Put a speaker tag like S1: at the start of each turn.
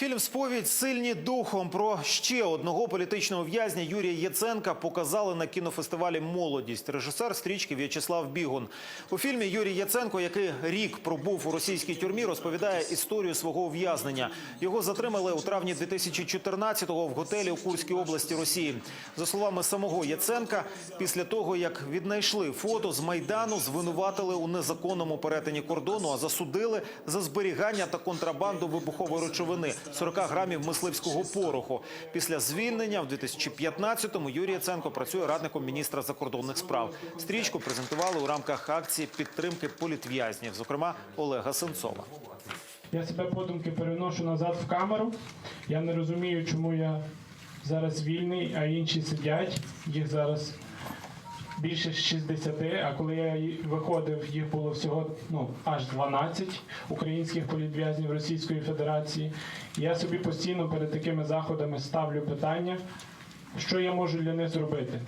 S1: Фільм Сповідь сильні духом про ще одного політичного в'язня Юрія Єценка показали на кінофестивалі Молодість. Режисер стрічки В'ячеслав Бігун. У фільмі Юрій Єценко, який рік пробув у російській тюрмі, розповідає історію свого ув'язнення. Його затримали у травні 2014-го в готелі у Курській області Росії. За словами самого Єценка, після того як віднайшли фото з майдану, звинуватили у незаконному перетині кордону, а засудили за зберігання та контрабанду вибухової речовини 40 грамів мисливського пороху. Після звільнення в 2015-му Юрій Яценко працює радником міністра закордонних справ. Стрічку презентували у рамках акції підтримки політв'язнів, зокрема Олега Сенцова.
S2: Я себе подумки переношу назад в камеру. Я не розумію, чому я зараз вільний, а інші сидять. Їх зараз більше 60, а коли я виходив, їх було всього ну, аж 12 українських політв'язнів Російської Федерації. Я собі постійно перед такими заходами ставлю питання, що я можу для них зробити.